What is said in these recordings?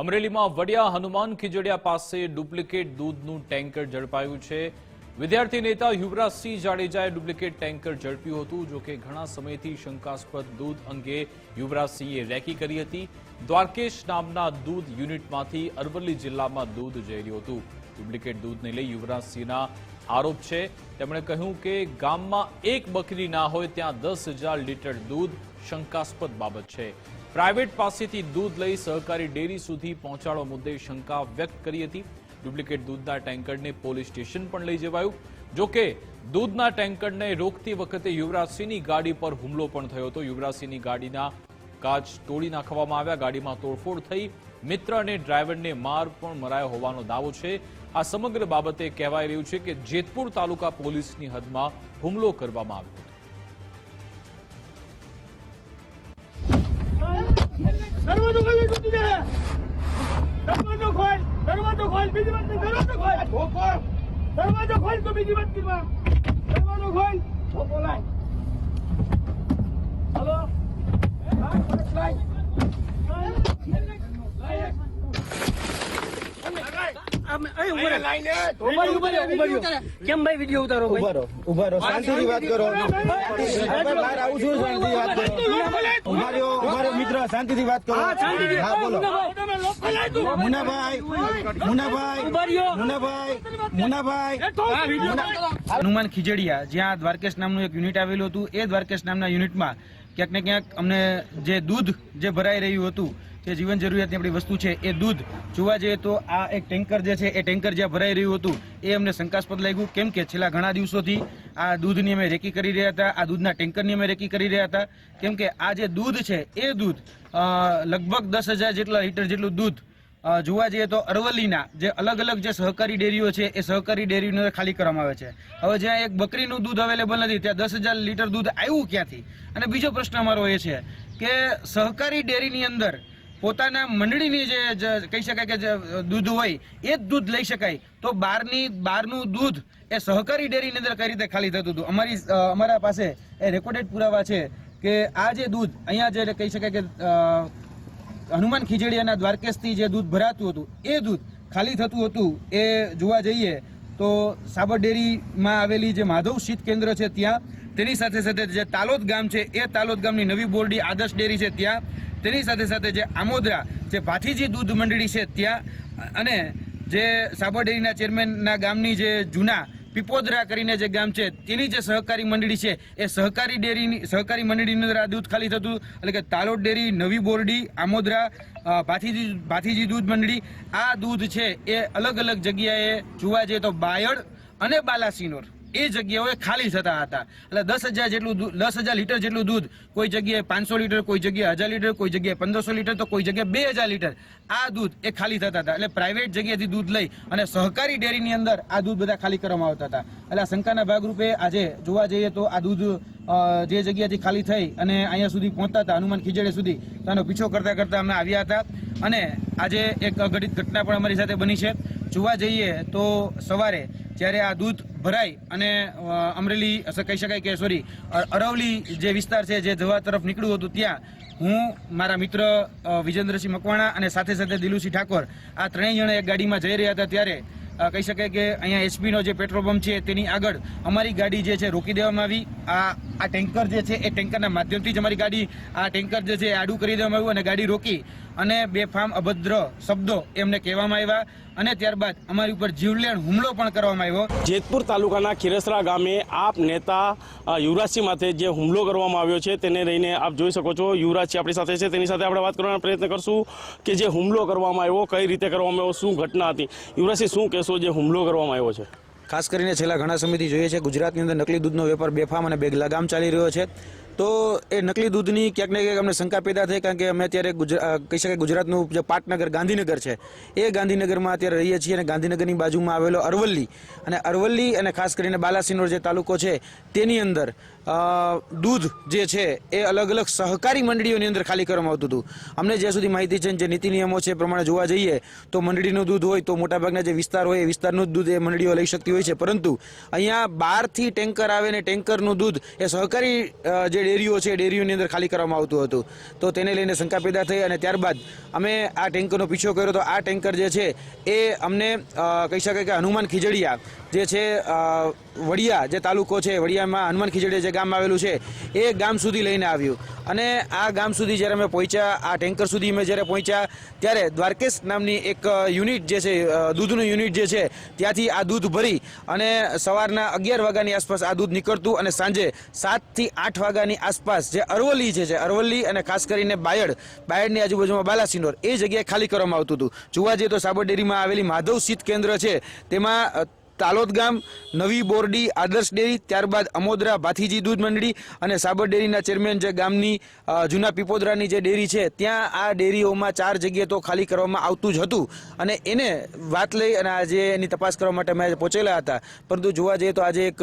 અમરેલીમાં વડિયા હનુમાન ખીજડિયા પાસે ડુપ્લિકેટ દૂધનું ટેન્કર ઝડપાયું છે. વિદ્યાર્થી નેતા યુવરાજસિંહ જાડેજાએ ડુપ્લિકેટ ટેન્કર ઝડપ્યું હતું, જો કે ઘણા સમયથી શંકાસ્પદ દૂધ અંગે યુવરાજસિંહે રેકી કરી હતી. દ્વારકેશ નામના દૂધ યુનિટમાંથી અરવલ્લી જિલ્લામાં દૂધ જઈ રહ્યું હતું. ડુપ્લિકેટ દૂધને લઈ યુવરાજસિંહના આરોપ છે. તેમણે કહ્યું કે ગામમાં એક બકરી ના હોય ત્યાં દસ લીટર દૂધ શંકાસ્પદ બાબત છે. પ્રાઇવેટ પાસેથી દૂધ લઈ સહકારી ડેરી સુધી પહોંચાડવા મુદ્દે શંકા વ્યક્ત કરી હતી. ડુપ્લિકેટ દૂધના ટેન્કરને પોલીસ સ્ટેશન પણ લઈ જવાયું. જોકે, દૂધના ટેન્કરને રોકતી વખતે યુવરાજસિંહની ગાડી પર હુમલો પણ થયો હતો. યુવરાજસિંહની ગાડીના કાચ તોડી નાખવામાં આવ્યા. ગાડીમાં તોડફોડ થઈ મિત્ર અને ડ્રાઈવરને માર પણ મરાયો હોવાનો દાવો છે. આ સમગ્ર બાબતે કહેવાઈ રહ્યું છે કે જેતપુર તાલુકા પોલીસની હદમાં હુમલો કરવામાં આવ્યો દરવાજો ખોલ તૂટી જાય. દરવાજો ખોલ દરવાજો ખોલ બીજી વાત દરવાજો ખોલ. દરવાજો ખોલ તો બીજી વાત કરવા દરવાજો ખોલ. કેમ ભાઈ વીડિયો ઉતારો ઉભારો ઉભારો ઊભા શાંતિથી વાત કરો. ભાઈ, બહાર આવું છું શાંતિથી વાત કરો. ઊભા રહ્યો મિત્ર શાંતિથી વાત કરો. હા બોલો. મુનાભાઈ મુનાભાઈ મુનાભાઈ મુનાભાઈ હનુમાન ખીજડીયા જ્યાં દ્વારકેશ નામનું એક યુનિટ આવેલું હતું એ દ્વારકેશ નામના યુનિટમાં ક્યાંક ને ક્યાંક અમને જે દૂધ જે ભરાઈ રહ્યું હતું જે જીવન જરૂરિયાતની આપણી વસ્તુ છે એ દૂધ. જોવા જઈએ તો આ એક ટેન્કર જે છે એ ટેન્કર જ્યાં ભરાઈ રહ્યું હતું, એ અમને શંકાસ્પદ લાગ્યું. કેમ કે છેલ્લા ઘણા દિવસોથી આ દૂધની અમે રેકી કરી રહ્યા હતા, આ દૂધના ટેન્કરની અમે રેકી કરી રહ્યા હતા. કેમ કે આ જે દૂધ છે એ દૂધ લગભગ દસ હજાર જેટલા લીટર જેટલું દૂધ જોવા જઈએ તો અરવલ્લીના જે અલગ અલગ જે સહકારી ડેરીઓ છે એ સહકારી ડેરીને ખાલી કરવામાં આવે છે. હવે જ્યાં એક બકરીનું દૂધ અવેલેબલ નથી, ત્યાં દસ હજાર લીટર દૂધ આવ્યું ક્યાંથી? અને બીજો પ્રશ્ન અમારો એ છે કે સહકારી ડેરીની અંદર પોતાના મંડળીની જે કહી શકાય કે જે દૂધ હોય, એ જ દૂધ લઈ શકાય. તો બહારની બહારનું દૂધ એ સહકારી ડેરીની અંદર કઈ રીતે ખાલી થતું હતું? અમારી અમારા પાસે એ રેકોર્ડેડ પુરાવા છે કે આ જે દૂધ, અહીંયા જે કહી શકાય કે હનુમાન ખીજડીયાના દ્વારકેશથી જે દૂધ ભરાતું હતું, એ દૂધ ખાલી થતું હતું, એ જોવા જઈએ તો સાબર ડેરીમાં આવેલી જે માધવ શીત કેન્દ્ર છે ત્યાં, તેની સાથે સાથે જે તાલોદ ગામ છે, એ તાલોદ ગામની નવી બોરડી આદર્શ ડેરી છે ત્યાં તેની સાથે સાથે જે આમોદરા, જે ભાથીજી દૂધ મંડળી છે ત્યાં, અને જે સાબરડેરીના ચેરમેનના ગામની જે જૂના પીપોદરા કરીને જે ગામ છે, તેની જે સહકારી મંડળી છે, એ સહકારી ડેરીની, સહકારી મંડળીની અંદર આ દૂધ ખાલી થતું, એટલે કે તાલોદ ડેરી, નવી બોરડી, આમોદરા ભાથીજી ભાથીજી દૂધ મંડળી, આ દૂધ છે એ અલગ અલગ જગ્યાએ જોવા જઈએ તો બાયડ અને બાલાસિનોર. એ જગ્યાઓએ ખાલી થતા હતા. એટલે દસ હજાર જેટલું દસ હજાર લીટર જેટલું દૂધ કોઈ જગ્યાએ પાંચસો લીટર, કોઈ જગ્યાએ હજાર લીટર, કોઈ જગ્યાએ પંદરસો લીટર, તો કોઈ જગ્યાએ બે હજાર લીટર. આ દૂધ એ ખાલી થતા હતા. એટલે પ્રાઇવેટ જગ્યાએથી દૂધ લઈ અને સહકારી ડેરીની અંદર આ દૂધ બધા ખાલી કરવામાં આવતા હતા. એટલે આ શંકાના ભાગરૂપે આજે જોવા જઈએ તો આ દૂધ જે જગ્યાથી ખાલી થઈ અને અહીંયા સુધી પહોંચતા હતા, હનુમાન ખીજડે સુધી, તો આનો પીછો કરતાં કરતાં અમે આવ્યા હતા. અને આજે એક અઘટિત ઘટના પણ અમારી સાથે બની છે. જોવા જઈએ તો સવારે જ્યારે આ દૂધ ભરાય અને અમરેલી કહી શકાય કે સોરી અરવલી જે વિસ્તાર છે, જે જવા તરફ નીકળ્યું હતું ત્યાં, હું, મારા મિત્ર વિજેન્દ્રસિંહ મકવાણા અને સાથે સાથે દિલુસિંહ ઠાકોર આ ત્રણેય જણા એક ગાડીમાં જઈ રહ્યા હતા ત્યારે કહી શકાય કે અહીંયા એચપીનો જે પેટ્રોલ પંપ છે, તેની આગળ અમારી ગાડી જે છે, રોકી દેવામાં આવી. આ આ ટેન્કર જે છે, એ ટેન્કરના માધ્યમથી જ અમારી ગાડી, આ ટેન્કર જે છે આડું કરી દેવામાં આવ્યું અને ગાડી રોકી અને બેફામ અભદ્ર શબ્દો એમને કહેવામાં આવ્યા અને ત્યારબાદ અમારી ઉપર જીવલેણ હુમલો પણ કરવામાં આવ્યો. જેતપુર તાલુકાના ખીરસરા ગામે આપ નેતા યુવરાજસિંહ માથે જે હુમલો કરવામાં આવ્યો છે, તેને લઈને આપ જોઈ શકો છો, યુવરાજસિંહ આપણી સાથે છે, તેની સાથે આપણે વાત કરવાનો પ્રયત્ન કરશું કે જે હુમલો કરવામાં આવ્યો, કઈ રીતે કરવામાં આવ્યો, શું ઘટના હતી. યુવરાજસિંહ, શું કહેશો? જે હુમલો કરવામાં આવ્યો છે. ખાસ કરીને છેલ્લા ઘણા સમયથી જોઈએ છે, ગુજરાતની અંદર નકલી દૂધનો વેપાર બેફામ અને બેગલાગામ ચાલી રહ્યો છે. તો એ નકલી દૂધની ક્યાંક ને ક્યાંક અમને શંકા પેદા થઈ, કારણ કે અમે અત્યારે કહી શકાય ગુજરાતનું જે પાટનગર, ગાંધીનગર છે, એ ગાંધીનગરમાં અત્યારે રહીએ છીએ અને ગાંધીનગરની બાજુમાં આવેલો અરવલ્લી. અને અરવલ્લી અને ખાસ કરીને બાલાસિનોર જે તાલુકો છે, તેની અંદર દૂધ જે છે, એ અલગ અલગ સહકારી મંડળીઓની અંદર ખાલી કરવામાં આવતું હતું. અમને જ્યાં સુધી માહિતી છે જે નીતિ નિયમો છે એ પ્રમાણે જોવા જઈએ, તો મંડળીનું દૂધ હોય તો મોટાભાગના જે વિસ્તાર હોય એ વિસ્તારનું જ દૂધ એ મંડળીઓ લઈ શકતી હોય છે. પરંતુ અહીંયા બહારથી ટેન્કર આવે ને ટેન્કરનું દૂધ એ સહકારી જે ડેરીઓ છે, ડેરીઓની અંદર ખાલી કરવામાં આવતું હતું. તો તેને લઈને શંકા પેદા થઈ અને ત્યારબાદ અમે આ ટેન્કરનો પીછો કર્યો. તો આ ટેન્કર જે છે, એ અમને કહી શકાય કે હનુમાન ખીજડીયા જે છે વડિયા જે તાલુકો છે, વડિયામાં હનુમાન ખીજડીયા જે ગામ આવેલું છે, એ ગામ સુધી લઈને આવ્યું. અને આ ગામ સુધી જ્યારે અમે પહોંચ્યા, આ ટેન્કર સુધી અમે જ્યારે પહોંચ્યા, ત્યારે દ્વારકેશ નામની એક યુનિટ જે છે દૂધનું યુનિટ જે છે, ત્યાંથી આ દૂધ ભરી અને સવારના અગિયાર વાગ્યાની આસપાસ આ દૂધ નીકળતું અને સાંજે સાતથી આઠ વાગ્યાની આસપાસ જે અરવલ્લી છે, જે અરવલ્લી અને ખાસ કરીને બાયડ, બાયડની આજુબાજુમાં બાલાસિનોર, એ જગ્યાએ ખાલી કરવામાં આવતું હતું. જોવા જઈએ તો સાબર ડેરીમાં આવેલી માધવ શીત કેન્દ્ર છે. તેમાં તાલોદ ગામ નવી બોરડી આદર્શ ડેરી, ત્યારબાદ અમોદરા ભાથીજી દૂધ મંડળી અને સાબર ડેરીના ચેરમેન જે ગામની જૂના પીપોદરાની જે ડેરી છે, ત્યાં આ ડેરીઓમાં ચાર જગ્યાએ તો ખાલી કરવામાં આવતું જ હતું. અને એને વાત લઈ અને આજે એની તપાસ કરવા માટે અમે પહોંચેલા હતા. પરંતુ જોવા જઈએ તો આજે એક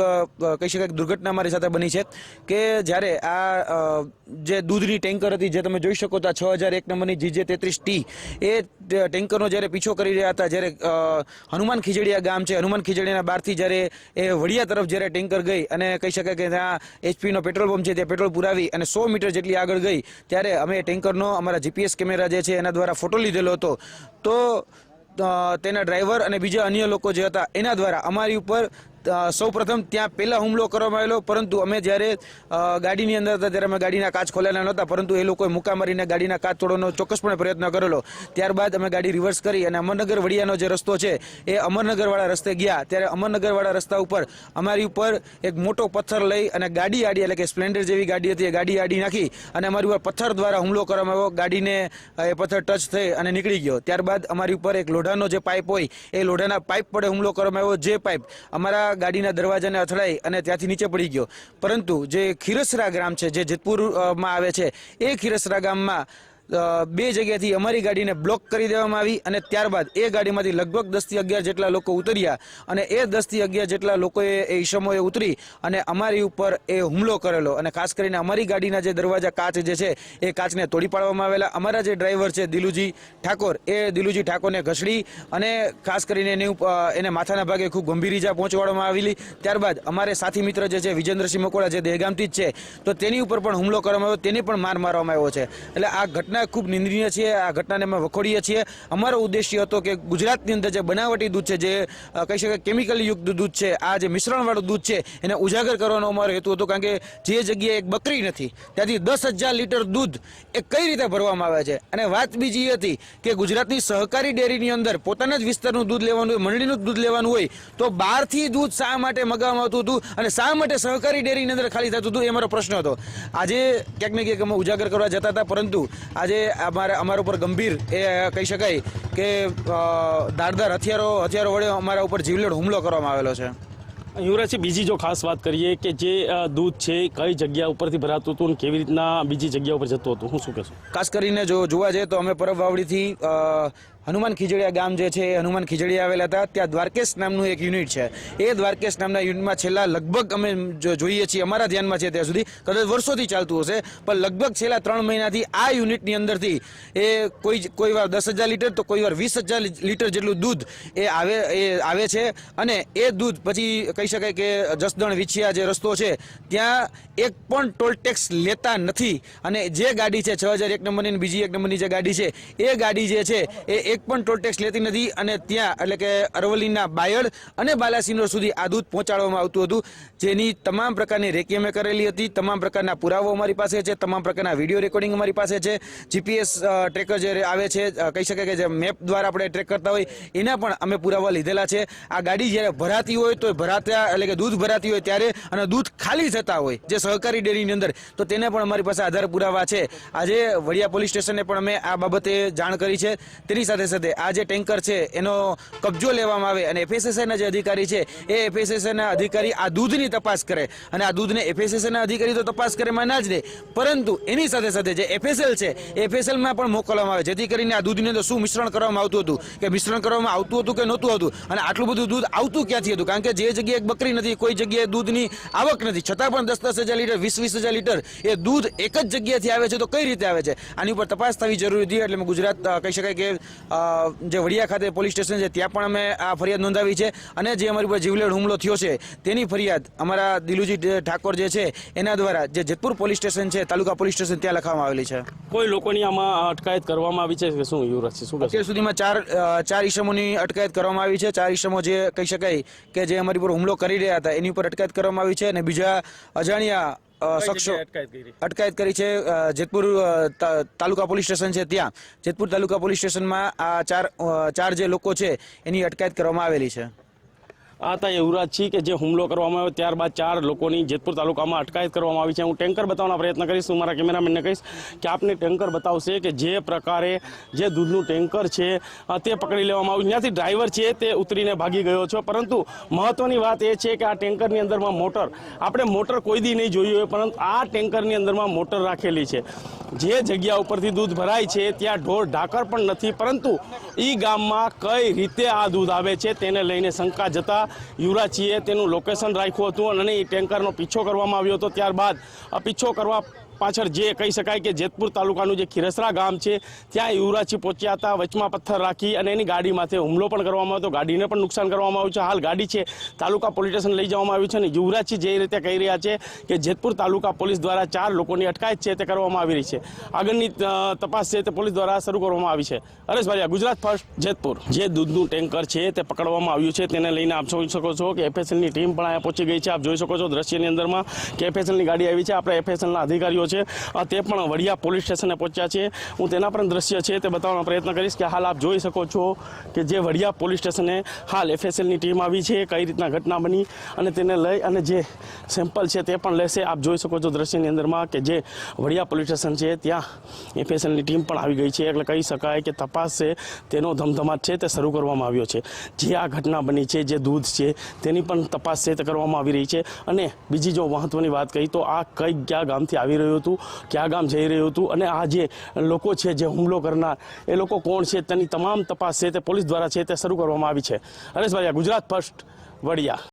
કહી શકાય દુર્ઘટના મારી સાથે બની છે, કે જ્યારે આ જે દૂધની ટેન્કર હતી જે તમે જોઈ શકો તો છ હજાર એક નંબરની જીજે તેત્રીસ ટી, એ ટેન્કરનો જ્યારે પીછો કરી રહ્યા હતા, જ્યારે હનુમાન ખીજડીયા ગામ છે, હનુમાન ખીજડીયાના બહારથી જ્યારે એ વડિયા તરફ જ્યારે ટેન્કર ગઈ અને કહી શકાય કે ત્યાં એચપીનો પેટ્રોલ પંપ છે, ત્યાં પેટ્રોલ પુરાવી અને સો મીટર જેટલી આગળ ગઈ, ત્યારે અમે ટેન્કરનો, અમારા જીપીએસ કેમેરા જે છે, એના દ્વારા ફોટો લીધેલો હતો. તો તેના ડ્રાઈવર અને બીજા અન્ય લોકો જે હતા, એના દ્વારા અમારી ઉપર સૌ પ્રથમ ત્યાં પહેલાં હુમલો કરવામાં આવેલો, પરંતુ અમે જ્યારે ગાડીની અંદર હતા ત્યારે અમે ગાડીના કાચ ખોલેલા નહોતા, પરંતુ એ લોકોએ મુકા મારીને ગાડીના કાચ તોડવાનો ચોક્કસપણે પ્રયત્ન કરેલો. ત્યારબાદ અમે ગાડી રિવર્સ કરી અને અમરનગર વડિયાનો જે રસ્તો છે, એ અમરનગરવાળા રસ્તે ગયા. ત્યારે અમરનગરવાળા રસ્તા ઉપર અમારી ઉપર એક મોટો પથ્થર લઈ અને ગાડી આડી, એટલે કે સ્પ્લેન્ડર જેવી ગાડી હતી, એ ગાડી આડી નાખી અને અમારી ઉપર પથ્થર દ્વારા હુમલો કરવામાં આવ્યો. ગાડીને એ પથ્થર ટચ થઈ અને નીકળી ગયો. ત્યારબાદ અમારી ઉપર એક લોઢાનો જે પાઇપ હોય, એ લોઢાના પાઇપ પડે હુમલો કરવામાં આવ્યો. જે પાઇપ અમારા ગાડીના દરવાજાને અથડાઈ અને ત્યાંથી નીચે પડી ગયો. પરંતુ જે ખીરસરા ગ્રામ છે, જે જેતપુરમાં આવે છે, એ ખીરસરા ગામમાં બે જગ્યાથી અમારી ગાડીને બ્લોક કરી દેવામાં આવી અને ત્યારબાદ એ ગાડીમાંથી લગભગ દસથી અગિયાર જેટલા લોકો ઉતર્યા અને એ દસથી અગિયાર જેટલા લોકોએ એ ઈસમોએ ઉતરી અને અમારી ઉપર એ હુમલો કરેલો. અને ખાસ કરીને અમારી ગાડીના જે દરવાજા કાચ જે છે, એ કાચને તોડી પાડવામાં આવેલા. અમારા જે ડ્રાઈવર છે, દિલુજી ઠાકોર, એ દિલુજી ઠાકોરને ઘસડી અને ખાસ કરીને એની એને માથાના ભાગે ખૂબ ગંભીર ઈજા પહોંચવાડવામાં આવેલી. ત્યારબાદ અમારે સાથી મિત્ર જે છે, વિજેન્દ્રસિંહ મકોડા જે દહેગામથી જ છે, તો તેની ઉપર પણ હુમલો કરવામાં આવ્યો. તેને પણ માર મારવામાં આવ્યો છે. એટલે આ ઘટના ખૂબ નિંદનીય છે. આ ઘટનાને અમે વખોડીએ છીએ. અમારો ઉદ્દેશ્ય હતો કે ગુજરાતની અંદર જે બનાવટી દૂધ છે, જે કહી શકાય કેમિકલ દૂધ છે, આ જે મિશ્રણવાળું દૂધ છે, એને ઉજાગર કરવાનો અમારો હેતુ હતો કારણ કે જે જગ્યાએ એક બકરી નથી, ત્યાંથી દસ હજાર લીટર દૂધ એ કઈ રીતે ભરવામાં આવે છે? અને વાત બીજી હતી કે ગુજરાતની સહકારી ડેરીની અંદર પોતાના જ વિસ્તારનું દૂધ લેવાનું હોય, મંડળીનું દૂધ લેવાનું હોય, તો બહારથી દૂધ શા માટે મગાવવામાં આવતું હતું અને શા માટે સહકારી ડેરીની અંદર ખાલી થતું હતું એ મારો પ્રશ્ન હતો. આજે ક્યાંક ને ક્યાંક અમે ઉજાગર કરવા જતા હતા, પરંતુ આજે અમારે અમારા ઉપર ગંભીર એ કહી શકાય કે ધારદાર હથિયારો હથિયારો વડે અમારા ઉપર જીવલેણ હુમલો કરવામાં આવેલો છે. યુવરાજજી બીજી જો ખાસ વાત કરીએ કે જે દૂધ છે કઈ જગ્યા ઉપરથી ભરાતું હતું અને કેવી રીતના બીજી જગ્યા ઉપર જતું હતું? હું શું કહેશું? ખાસ કરીને જો જોવા જઈએ તો અમે પરબ વાવડીથી હનુમાન ખીજડીયા ગામ જે છે હનુમાન ખીજડીયા આવેલા હતા. ત્યાં દ્વારકેશ નામનું એક યુનિટ છે. એ દ્વારકેશ નામના યુનિટમાં છેલ્લા લગભગ અમે જોઈએ છીએ, અમારા ધ્યાનમાં છે ત્યાં સુધી, કદાચ વર્ષોથી ચાલતું હશે, પણ લગભગ છેલ્લા ત્રણ મહિનાથી આ યુનિટની અંદરથી એ કોઈ કોઈ વાર દસ હજાર લીટર તો કોઈ વાર વીસ હજાર લીટર જેટલું દૂધ એ આવે એ આવે છે. અને એ દૂધ પછી કહી શકાય કે જસદણ વિછિયા જે રસ્તો છે, ત્યાં એક પણ ટોલ ટેક્સ લેતા નથી. અને જે ગાડી છે, છ હજાર એક નંબરની બીજી એક નંબરની જે ગાડી છે, એ ગાડી જે છે, એ એક પણ ટોલ ટેક્સ લેતી નથી અને ત્યાં એટલે કે અરવલ્લીના બાયડ અને બાલાસિનોર સુધી આ દૂધ પહોંચાડવામાં આવતું હતું. જેની તમામ પ્રકારની રેકી અમે કરેલી હતી, તમામ પ્રકારના પુરાવો અમારી પાસે છે, તમામ પ્રકારના વીડિયો રેકોર્ડિંગ અમારી પાસે છે. જીપીએસ ટ્રેકર જે આવે છે કહી શકાય કે જે મેપ દ્વારા આપણે ટ્રેક કરતા હોય, એના પણ અમે પુરાવા લીધેલા છે. આ ગાડી જ્યારે ભરાતી હોય તો ભરાતા, એટલે કે દૂધ ભરાતી હોય ત્યારે અને દૂધ ખાલી થતા હોય, જે સહકારી ડેરીની અંદર, તો તેને પણ અમારી પાસે આધાર પુરાવા છે. આજે વડિયા પોલીસ સ્ટેશને પણ અમે આ બાબતે જાણ કરી છે. તેની સાથે સાથે આ જે ટેન્કર છે, એનો કબજો લેવામાં આવે અને એફએસએસઆઈના જે અધિકારી છે, એ એફએસએસઆઈના અધિકારી આ દૂધની તપાસ કરે અને આ દૂધને એફએસએસઆઈના અધિકારી તો તપાસ કરે માં ના જ દે પરંતુ એની સાથે સાથે જે એફએસએલ છે એફએસએલમાં પણ મોકલવામાં આવે. જેથી કરીને આ દૂધની અંદર શું મિશ્રણ કરવામાં આવતું હતું, કે મિશ્રણ કરવામાં આવતું હતું કે નહોતું આવતું અને આટલું બધું દૂધ આવતું ક્યાંથી હતું? કારણ કે જે જગ્યાએ બકરી નથી, કોઈ જગ્યાએ દૂધની આવક નથી. છતાં પણ દસ દસ હજાર લીટર, વીસ વીસ હજાર લીટર એ દૂધ એક જ જગ્યાએથી આવે છે, તો કઈ રીતે આવે છે? આની ઉપર તપાસ થવી જરૂરી હતી, એટલે ગુજરાત કહી શકાય કે જે વડિયા ખાતે પોલીસ સ્ટેશન છે ત્યાં પણ અમે આ ફરિયાદ નોંધાવી છે અને જે અમારી ઉપર જીવલેણ હુમલો થયો છે તેની ફરિયાદ અમારા દિલુજી ઠાકોર જે છે એના દ્વારા જે જેતપુર પોલીસ સ્ટેશન છે તાલુકા પોલીસ સ્ટેશન ત્યાં લખવામાં આવેલી છે. કોઈ લોકોની આમાં અટકાયત કરવામાં આવી છે શું છે? શું અત્યાર સુધીમાં ચાર ચાર ઈસમોની અટકાયત કરવામાં આવી છે. ચાર ઈસમો જે કહી શકાય કે જે અમારી પર હુમલો કરી રહ્યા હતા એની ઉપર અટકાયત કરવામાં આવી છે અને બીજા અજાણ્યા શખ્સો અટકાયત કરી? છે જેતપુર તાલુકા પોલીસ સ્ટેશન છે ત્યાં. જેતપુર તાલુકા પોલીસ સ્ટેશનમાં આ ચાર ચાર જે લોકો છે એની અટકાયત કરવામાં આવેલી છે. આ હતા યુવરાજસિંહ કે જે હુમલો કરવામાં આવ્યો ત્યારબાદ ચાર લોકોની જેતપુર તાલુકામાં અટકાયત કરવામાં આવી છે. હું ટેન્કર બતાવવાનો પ્રયત્ન કરીશ. હું મારા કેમેરામેનને કહીશ કે આપને ટેન્કર બતાવશે કે જે પ્રકારે જે દૂધનું ટેન્કર છે તે પકડી લેવામાં આવ્યું. ત્યાંથી ડ્રાઈવર છે તે ઉતરીને ભાગી ગયો છે. પરંતુ મહત્વની વાત એ છે કે આ ટેન્કરની અંદરમાં મોટર, આપણે મોટર કોઈ દી નહીં જોયું હોય, પરંતુ આ ટેન્કરની અંદરમાં મોટર રાખેલી છે. જે જગ્યા ઉપરથી દૂધ ભરાય છે, ત્યાં ઢોર ઢાકર પણ નથી, પરંતુ એ ગામમાં કઈ રીતે આ દૂધ આવે છે, તેને લઈને શંકા જતા યુવરાજીએ તેનું લોકેશન રાખ્યું હતું અને એ ટેન્કરનો પીછો કરવામાં આવ્યો હતો. ત્યારબાદ આ પીછો કરવા પાછળ જે કહી શકાય કે જેતપુર તાલુકાનું જે ખીરસરા ગામ છે, ત્યાં યુવરાજી પહોંચ્યા હતા, વચમાં પથ્થર રાખી અને એની ગાડી માથે હુમલો પણ કરવામાં આવ્યો ગાડીને પણ નુકસાન કરવામાં આવ્યું છે. હાલ ગાડી છે, તાલુકા પોલીસ સ્ટેશન લઈ જવામાં આવ્યું છે અને યુવરાજી જે રીતે કહી રહ્યા છે કે જેતપુર તાલુકા પોલીસ દ્વારા ચાર લોકોની અટકાયત છે તે કરવામાં આવી રહી છે. આગળની તપાસ છે તે પોલીસ દ્વારા શરૂ કરવામાં આવી છે. હરેશ ભાલિયા ગુજરાત ફર્સ્ટ જેતપુર. જે દૂધનું ટેન્કર છે તે પકડવામાં આવ્યું છે. તેને લઈને આપ જોઈ શકો છો કે એફએસએલની ટીમ પણ અહીંયા પહોંચી ગઈ છે. આપ જોઈ શકો છો દ્રશ્યની અંદરમાં કે એફએસએલની ગાડી આવી છે. આપણે એફએસએલના અધિકારીઓ છે. અ, તે પણ વડિયા પોલીસ સ્ટેશને પહોંચ્યા છે. હું તેના પણ દ્રશ્ય છે તે બતાવવાનો પ્રયત્ન કરીશ કે હાલ આપ જોઈ શકો છો કે જે વડિયા પોલીસ સ્ટેશને હાલ એફએસએલની ટીમ આવી છે કઈ રીતના ઘટના બની અને તેને લઈ અને જે સેમ્પલ છે તે પણ લેશે. આપ જોઈ શકો છો દ્રશ્યની અંદરમાં કે જે વડિયા પોલીસ સ્ટેશન છે ત્યાં એફએસએલની ટીમ પણ આવી ગઈ છે. એટલે કહી શકાય કે તપાસ છે તેનો ધમધમાટ છે તે શરૂ કરવામાં આવ્યો છે. જે આ ઘટના બની છે જે દૂધ છે તેની પણ તપાસ છે તે કરવામાં આવી રહી છે. અને બીજી જો મહત્વની વાત કહી તો આ કઈ કયા ગામથી આવી રહ્યું હતું, ક્યાં ગામ જઈ રહ્યું હતું અને આ જે લોકો છે, જે હુમલો કરનાર, એ લોકો કોણ છે, તેની તમામ તપાસ છે તે પોલીસ દ્વારા છે તે શરૂ કરવામાં આવી છે. હરેશભાઈ ગુજરાત ફર્સ્ટ વડિયા.